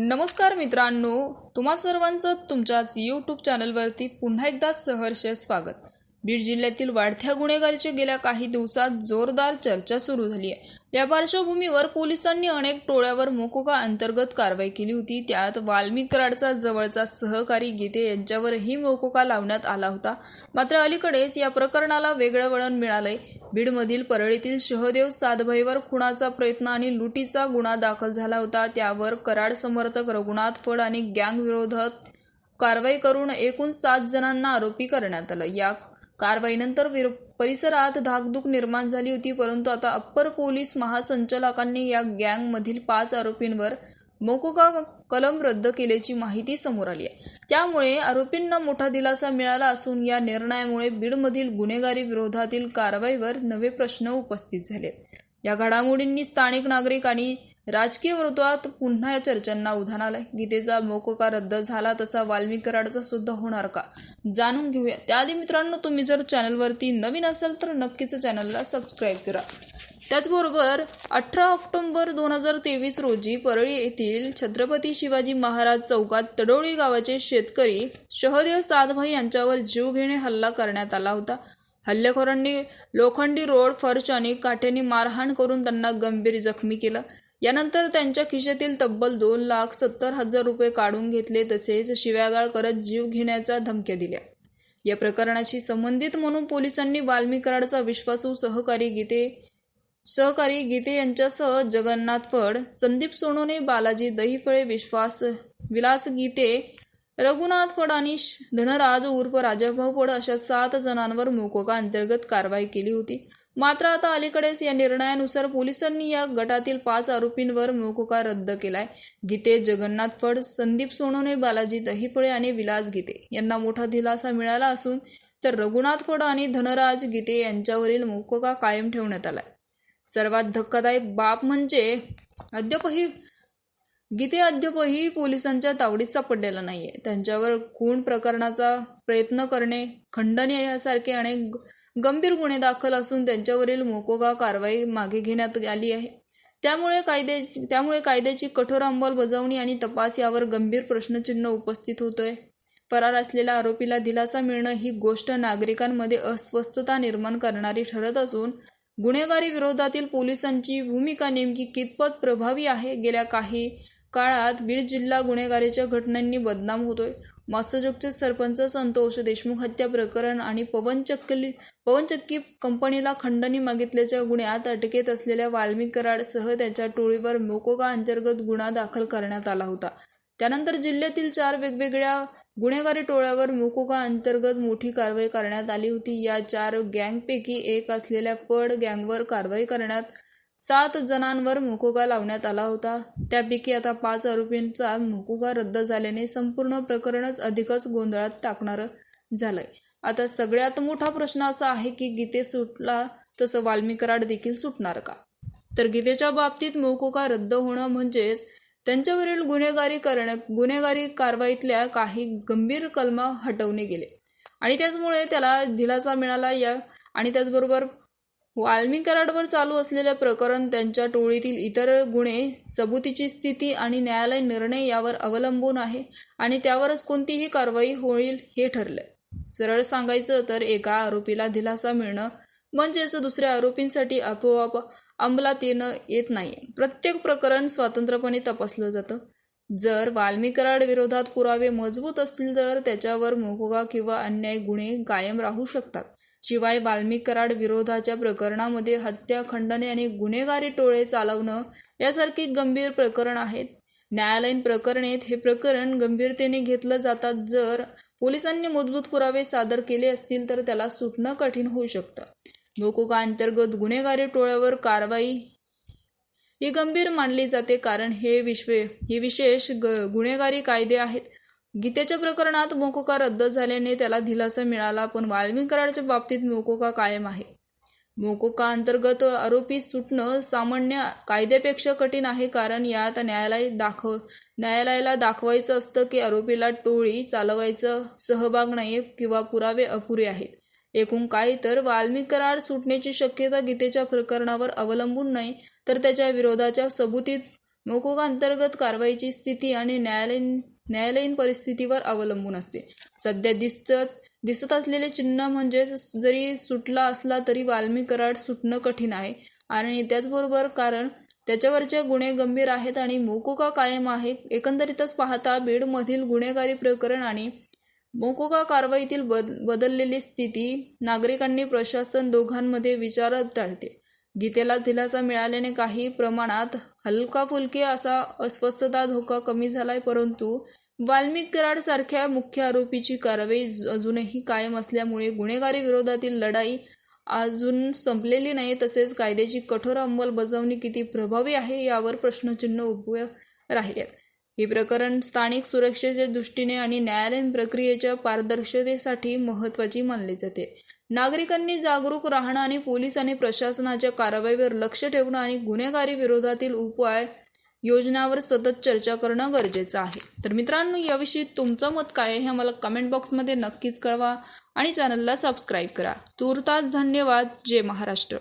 नमस्कार मित्रांनो तुम्हा सर्वांचं तुमच्याच यूट्यूब चॅनलवरती पुन्हा एकदा सहर्ष स्वागत. बीड जिल्ह्यातील वाढत्या गुन्हेगारीच्या गेल्या काही दिवसात जोरदार चर्चा सुरू झाली आहे. या पार्श्वभूमीवर पोलिसांनी अनेक टोळ्यावर मोकोका अंतर्गत कारवाई केली होती. त्यात वाल्मिक कराडचा जवळचा सहकारी गीते यांच्यावरही मोकोका लावण्यात आला होता. मात्र अलीकडेच या प्रकरणाला वेगळं वळण मिळालंय. बीडमधील परळीतील शहदेव सातभाईवर खुणाचा प्रयत्न आणि लुटीचा गुन्हा दाखल झाला होता. त्यावर कराड समर्थक रघुनाथ फड आणि गँगविरोधात कारवाई करून एकूण सात जणांना आरोपी करण्यात आलं. या कारवाईनंतर विर- परिसरात धाकधूक निर्माण झाली होती परंतु आता अप्पर पोलीस महासंचालकांनी या गँगमधील पाच आरोपींवर मोकोका कलम रद्द केल्याची माहिती समोर आली आहे. त्यामुळे आरोपींना मोठा दिलासा मिळाला असून या निर्णयामुळे बीडमधील गुन्हेगारी विरोधातील कारवाईवर नवे प्रश्न उपस्थित झाले. या घडामोडींनी स्थानिक नागरिक आणि राजकीय वर्तुळात पुन्हा या चर्चांना उधाण आलंय. गीतेचा मोकोका रद्द झाला तसा वाल्मिक कराडचा सुद्धा होणार का? जाणून घेऊया. त्याआधी मित्रांनो तुम्ही जर चॅनलवरती नवीन असाल तर नक्कीच चॅनलला सबस्क्राईब करा. त्याचबरोबर अठरा ऑक्टोबर दोन हजार तेवीस रोजी परळी येथील छत्रपती शिवाजी महाराज चौकात तडोळी गावाचे शेतकरी शहदेव सातभाई यांच्यावर जीवघेणे हल्ला करण्यात आला होता. हल्लेखोरांनी लोखंडी रोड फर्च आणि काठ्याने मारहाण करून त्यांना गंभीर जखमी केलं. यानंतर त्यांच्या खिशातील तब्बल दोन लाख सत्तर हजार रुपये काढून घेतले तसेच शिव्यागाळ करत जीव घेण्याच्या धमक्या दिल्या. या प्रकरणाशी संबंधित म्हणून पोलिसांनी वाल्मिक कराडचा विश्वासू सहकारी गीते सहकारी गीते यांच्यासह जगन्नाथ फड संदीप सोनोने बालाजी दहीफळे विश्वास विलास गीते रघुनाथ फड आणि श- धनराज उर्फ राजाभाऊ फड अशा सात जणांवर मोकोका अंतर्गत कारवाई केली होती. मात्र आता अलीकडेच या निर्णयानुसार पोलिसांनी या गटातील पाच आरोपींवर मोकोका रद्द केलाय. गीते जगन्नाथ फड संदीप सोनोने बालाजी दहीफळे आणि विलास गीते यांना मोठा दिलासा मिळाला असून तर रघुनाथ फड आणि धनराज गीते यांच्यावरील मोकोका कायम ठेवण्यात आलाय. सर्वात धक्कादायक बाब म्हणजे अद्यापही गीते अद्यापही पोलिसांच्या तावडीत सापडलेला नाहीये. त्यांच्यावर खून प्रकरणाचा प्रयत्न करणे खंडनीय यासारखे अनेक गंभीर गुन्हे दाखल असून त्यांच्यावरील मोकोगा कारवाई मागे घेण्यात आली आहे. त्यामुळे कायदे त्यामुळे कायद्याची कठोर अंमलबजावणी आणि तपास यावर गंभीर प्रश्नचिन्ह उपस्थित होतोय. फरार असलेल्या आरोपीला दिलासा मिळणं ही गोष्ट नागरिकांमध्ये अस्वस्थता निर्माण करणारी ठरत असून गुन्हेगारी विरोधातील पोलिसांची भूमिका नेमकी कितपत प्रभावी आहे? गेल्या काही काळात बीड जिल्हा गुन्हेगारीच्या घटनांनी बदनाम होतोय. मत्स्यजोगचे सरपंच संतोष देशमुख हत्या प्रकरण आणि पवन पवनचक्की पवन चक्की कंपनीला खंडणी मागितल्याच्या गुन्ह्यात अटकेत असलेल्या वाल्मिक कराडसह त्याच्या टोळीवर मोकोगा अंतर्गत गुन्हा दाखल करण्यात आला होता. त्यानंतर जिल्ह्यातील चार वेगवेगळ्या गुन्हेगारी टोळ्यावर मोकोका अंतर्गत मोठी कारवाई करण्यात आली होती. या चार गँगपैकी एक असलेल्या पड गँगवर कारवाई करण्यात सात जणांवर मोकोका लावण्यात आला होता. त्यापैकी आता पाच आरोपींचा मोकोका रद्द झाल्याने संपूर्ण प्रकरणच अधिकच गोंधळात टाकणारं झालंय. आता सगळ्यात मोठा प्रश्न असा आहे की गीते सुटला तसं वाल्मिकराड देखील सुटणार का? तर गीतेच्या बाबतीत मोकोका रद्द होणं म्हणजेच त्यांच्यावरील गुन्हेगारी करण गुन्हेगारी कारवाईतल्या काही गंभीर कलमा हटवणे गेले. आणि त्याचमुळे त्याला दिलासा मिळाला या आणि त्याचबरोबर वाल्मी कराडवर चालू असलेले प्रकरण त्यांच्या टोळीतील इतर गुन्हे सबुतीची स्थिती आणि न्यायालय निर्णय यावर अवलंबून आहे आणि त्यावरच कोणतीही कारवाई होईल हे ठरलंय. सरळ सांगायचं तर एका आरोपीला दिलासा मिळणं म्हणजेच दुसऱ्या आरोपींसाठी आपोआप अंमलात येणं येत नाही प्रत्येक प्रकरण स्वतंत्रपणे तपासलं जातं. जर वाल्मिक कराड विरोधात पुरावे मजबूत असतील तर त्याच्यावर मोकोगा किंवा अन्याय गुन्हे कायम राहू शकतात. शिवाय वाल्मिक कराड विरोधाच्या प्रकरणामध्ये हत्या खंडने आणि गुन्हेगारी टोळे चालवणं यासारखी गंभीर प्रकरण आहेत. न्यायालयीन प्रकरणेत हे प्रकरण गंभीरतेने घेतलं जातात. जर पोलिसांनी मजबूत पुरावे सादर केले असतील तर त्याला सुटणं कठीण होऊ शकतं. अंतर्गत गुन्हेगारी टोळ्यावर कारवाई. ही गंभीर मानली जाते कारण हे विश्वे हे विशेष ग गुन्हेगारी कायदे आहेत. गीतेच्या प्रकरणात मोकोका रद्द झाल्याने त्याला दिलासा मिळाला पण वाल्मिकराडच्या बाबतीत मोकोका कायम आहे. मोकोका अंतर्गत आरोपी सुटणं सामान्य कायद्यापेक्षा कठीण आहे कारण यात न्यायालय दाखव न्यायालयाला दाखवायचं असतं की आरोपीला टोळी चालवायचं सहभाग नाही किंवा पुरावे अपुरे आहेत. एकूण काही तर वाल्मिक कराड सुटण्याची शक्यता गीतेच्या प्रकरणावर अवलंबून नाही तर त्याच्या विरोधाच्या सबुतीत मोकोका अंतर्गत कारवाईची स्थिती आणि न्यायालयीन न्यायालयीन परिस्थितीवर अवलंबून असते. सध्या दिसत दिसत असलेले चिन्ह म्हणजे जरी सुटला असला तरी वाल्मी कराड सुटणं कठीण आहे. आणि त्याचबरोबर कारण त्याच्यावरचे गुन्हे गंभीर आहेत आणि मोकोका कायम आहे. एकंदरीतच पाहता बीडमधील गुन्हेगारी प्रकरण आणि मोकोका कारवाईतील बद बदललेली स्थिती नागरिकांनी प्रशासन दोघांमध्ये विचारात टाळते गीतेला दिलासा मिळाल्याने काही प्रमाणात हलका फुलकी असा अस्वस्थता धोका कमी झालाय परंतु वाल्मिक कराड सारख्या मुख्य आरोपीची कारवाई ज- अजूनही कायम असल्यामुळे गुन्हेगारी विरोधातील लढाई अजून संपलेली नाही तसेच कायद्याची कठोर अंमलबजावणी किती प्रभावी आहे यावर प्रश्नचिन्ह उभे राहिले आहेत. हे प्रकरण स्थानिक सुरक्षेच्या दृष्टीने आणि न्यायालयीन प्रक्रियेच्या पारदर्शतेसाठी महत्त्वाची मानले जाते. नागरिकांनी जागरूक राहणं आणि पोलीस आणि प्रशासनाच्या कारवाईवर लक्ष ठेवणं आणि गुन्हेगारी विरोधातील उपाय योजनावर सतत चर्चा करणं गरजेचं आहे. तर मित्रांनो याविषयी तुमचं मत काय आहे हे आम्हाला कमेंट बॉक्समध्ये नक्कीच कळवा आणि चॅनलला सबस्क्राईब करा. तूर्तास धन्यवाद. जय महाराष्ट्र.